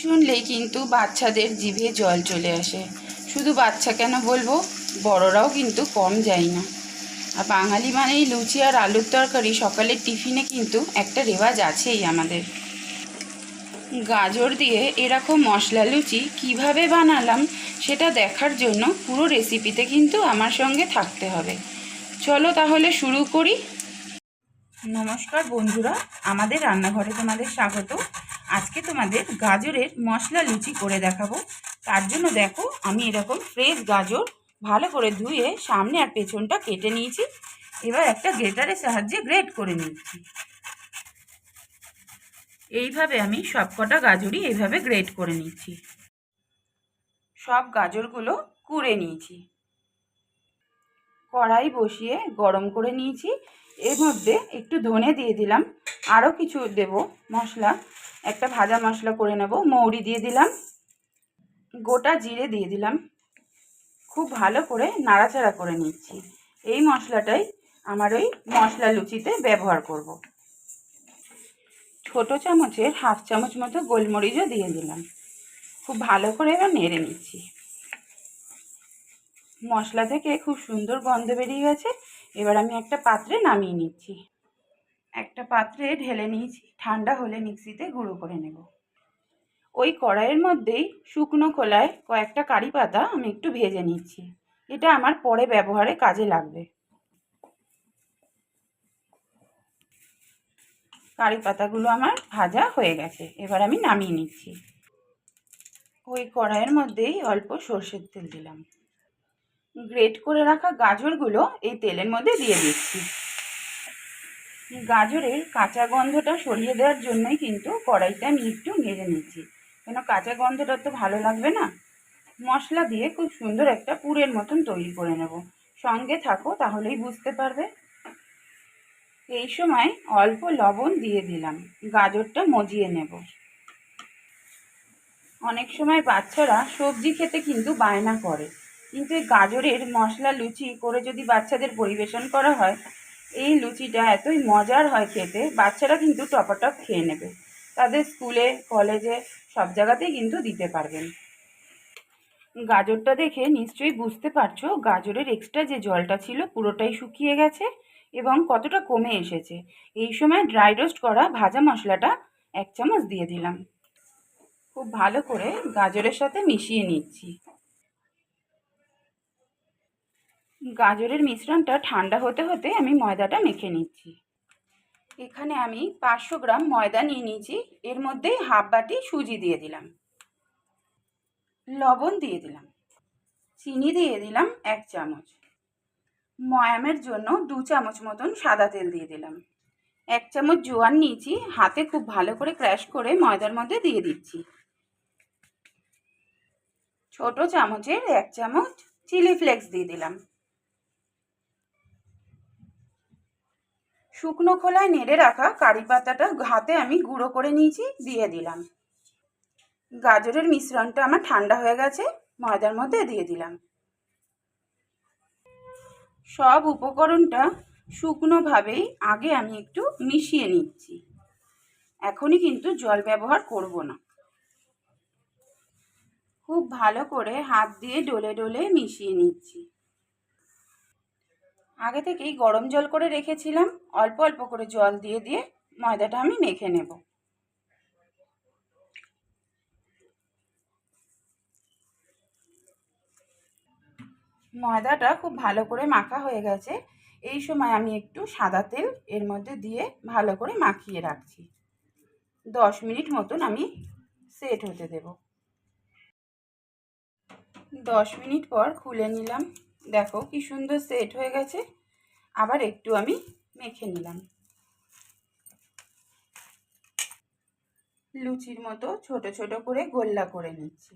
শুনলেই কিন্তু বাচ্চাদের জিভে জল চলে আসে। শুধু বাচ্চা কেন বলব? বড়রাও কিন্তু কম যায় না। আর বাঙালি মানেই লুচি আর আলুর তরকারি সকালের টিফিনে কিন্তু একটা রেওয়াজ আছেই আমাদের। গাজর দিয়ে এরকম মশলা লুচি কীভাবে বানালাম সেটা দেখার জন্য পুরো রেসিপিতে কিন্তু আমার সঙ্গে থাকতে হবে। চলো তাহলে শুরু করি। নমস্কার বন্ধুরা, আমাদের রান্নাঘরে তোমাদের স্বাগত। আজকে তোমাদের গাজরের মশলা লুচি করে দেখাবো। তার জন্য দেখো, আমি এরকম ফ্রেশ গাজর ভালো করে ধুয়ে সামনে আর পেছনটা কেটে নিয়েছি। এবার একটা গ্রেটারের সাহায্যে গ্রেট করে নিচ্ছি। এইভাবে আমি সবকটা গাজরই এইভাবে গ্রেট করে নিচ্ছি। সব গাজরগুলো কুড়ে নিয়েছি। কড়াই বসিয়ে গরম করে নিয়েছি। এর মধ্যে একটু ধনে দিয়ে দিলাম। আরও কিছু দেব মশলা। একটা ভাজা মশলা করে নেব, মৌরি দিয়ে দিলাম, গোটা জিরে দিয়ে দিলাম। খুব ভালো করে নাড়াচাড়া করে নিচ্ছি। এই মশলাটাই আমার ওই মশলা লুচিতে ব্যবহার করব। ছোট চামচের হাফ চামচ মতো গোলমরিচও দিয়ে দিলাম। খুব ভালো করে এবার নেড়ে নিচ্ছি। মশলা থেকে খুব সুন্দর গন্ধ বেরিয়ে গেছে। এবার আমি একটা পাত্রে নামিয়ে নিচ্ছি। একটা পাত্রে ঢেলে নিয়েছি, ঠান্ডা হলে মিক্সিতে গুঁড়ো করে নেব। ওই কড়াইয়ের মধ্যেই শুকনো খোলায় কয়েকটা কারি পাতা আমি একটু ভেজে নিচ্ছি। এটা আমার পরে ব্যবহারে কাজে লাগবে। কারি পাতাগুলো আমার ভাজা হয়ে গেছে, এবার আমি নামিয়ে নিচ্ছি। ওই কড়াইয়ের মধ্যেই অল্প সর্ষের তেল দিলাম। গ্রেট করে রাখা গাজরগুলো এই তেলের মধ্যে দিয়ে দিচ্ছি। গাজরের কাঁচা গন্ধটা সরিয়ে দেওয়ার জন্যই কিন্তু কড়াইতে আমি একটু নেড়ে নিচ্ছি। কেন কাঁচা গন্ধটা তো ভালো লাগবে না? মশলা দিয়ে খুব সুন্দর একটা পুরের মতন তৈরি করে নেব। সঙ্গে থাকো, তাহলেই বুঝতে পারবে। এই সময় অল্প লবণ দিয়ে দিলাম। গাজরটা মজিয়ে নেব। অনেক সময় বাচ্চারা সবজি খেতে কিন্তু বায়না করে। কিন্তু এই গাজরের মশলা লুচি করে যদি বাচ্চাদের পরিবেশন করা হয় এই লুচিটা এতই মজার হয় খেতে, বাচ্চারা কিন্তু টপাটপ খেয়ে নেবে। তাদের স্কুলে, কলেজে, সব জায়গাতেই কিন্তু দিতে পারবেন। গাজরটা দেখে নিশ্চয়ই বুঝতে পারছ, গাজরের এক্সট্রা যে জলটা ছিল পুরোটাই শুকিয়ে গেছে এবং কতটা কমে এসেছে। এই সময় ড্রাই রোস্ট করা ভাজা মশলাটা এক চামচ দিয়ে দিলাম। খুব ভালো করে গাজরের সাথে মিশিয়ে নিচ্ছি। গাজরের মিশ্রণটা ঠান্ডা হতে হতে আমি ময়দাটা মেখে নিচ্ছি। এখানে আমি পাঁচশো গ্রাম ময়দা নিয়ে নিয়েছি। এর মধ্যে হাফ বাটি সুজি দিয়ে দিলাম। লবণ দিয়ে দিলাম। চিনি দিয়ে দিলাম এক চামচ। ময়ামের জন্য দু চামচ মতন সাদা তেল দিয়ে দিলাম। এক চামচ জোয়ান নিয়েছি। হাতে খুব ভালো করে ক্র্যাশ করে ময়দার মধ্যে দিয়ে দিচ্ছি। ছোট চামচের এক চামচ চিলি ফ্লেক্স দিয়ে দিলাম। শুকনো খোলায় নেড়ে রাখা কারি পাতাটা হাতে আমি গুঁড়ো করে নিয়েছি, দিয়ে দিলাম। গাজরের মিশ্রণটা আমার ঠান্ডা হয়ে গেছে, ময়দার মধ্যে দিয়ে দিলাম। সব উপকরণটা শুকনোভাবেই আগে আমি একটু মিশিয়ে নিচ্ছি। এখনই কিন্তু জল ব্যবহার করব না। খুব ভালো করে হাত দিয়ে ডলে ডলে মিশিয়ে নিচ্ছি। আগে থেকেই গরম জল করে রেখেছিলাম। অল্প অল্প করে জল দিয়ে দিয়ে ময়দাটা আমি মেখে নেব। ময়দাটা খুব ভালো করে মাখা হয়ে গেছে। এই সময় আমি একটু সাদা তেল এর মধ্যে দিয়ে ভালো করে মাখিয়ে রাখছি। দশ মিনিট মতন আমি সেট হতে দেব। দশ মিনিট পর খুলে নিলাম। দেখো কি সুন্দর সেট হয়ে গেছে। আবার একটু আমি মেখে নিলাম। লুচির মতো ছোট ছোট করে গোল্লা করে নিচ্ছি।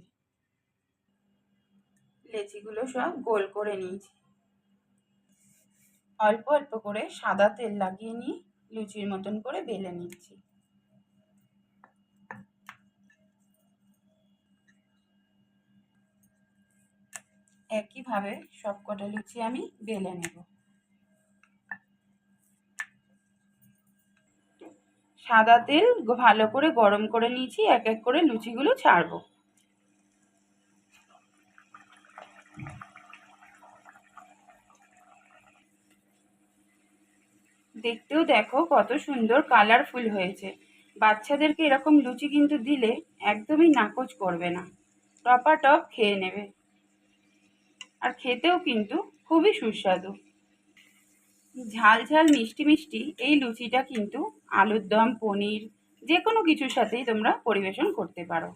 লেচিগুলো সব গোল করে নিয়েছি। অল্প অল্প করে সাদা তেল লাগিয়ে নিয়ে লুচির মতন করে বেলে নিচ্ছি। একইভাবে সব কটা লুচি আমি বেলে নেব। সাদা তেল ভালো করে গরম করে নিয়েছি, এক এক করে লুচিগুলো ছাড়বো। দেখতেও দেখো কত সুন্দর কালারফুল হয়েছে। বাচ্চাদেরকে এরকম লুচি কিন্তু দিলে একদমই নাকচ করবে না। টপাটপ খেয়ে নেবে। আর খেতেও কিন্তু খুবই সুস্বাদু। ঝাল ঝাল, মিষ্টি মিষ্টি এই লুচিটা কিন্তু আলুর দম, পনির যে কোনো কিছুর সাথেই তোমরা পরিবেশন করতে পারো।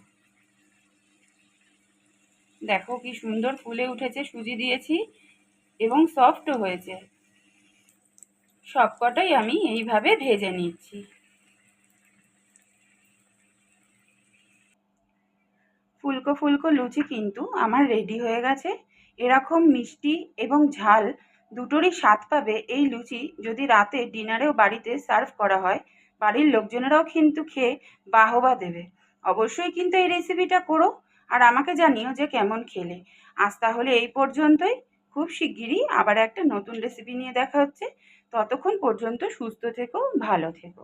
দেখো কি সুন্দর ফুলে উঠেছে, সুজি দিয়েছি এবং সফটও হয়েছে। সবকটাই আমি এইভাবে ভেজে নিচ্ছি। ফুলকো ফুলকো লুচি কিন্তু আমার রেডি হয়ে গেছে। এরকম মিষ্টি এবং ঝাল দুটোরই স্বাদ পাবে এই লুচি যদি রাতে ডিনারেও বাড়িতে সার্ভ করা হয়। বাড়ির লোকজনেরাও কিন্তু খেয়ে বাহবা দেবে। অবশ্যই কিন্তু এই রেসিপিটা করো আর আমাকে জানিও যে কেমন খেলে। আজ তাহলে এই পর্যন্তই। খুব শিগগিরই আবার একটা নতুন রেসিপি নিয়ে দেখা হচ্ছে। ততক্ষণ পর্যন্ত সুস্থ থেকো, ভালো থেকো।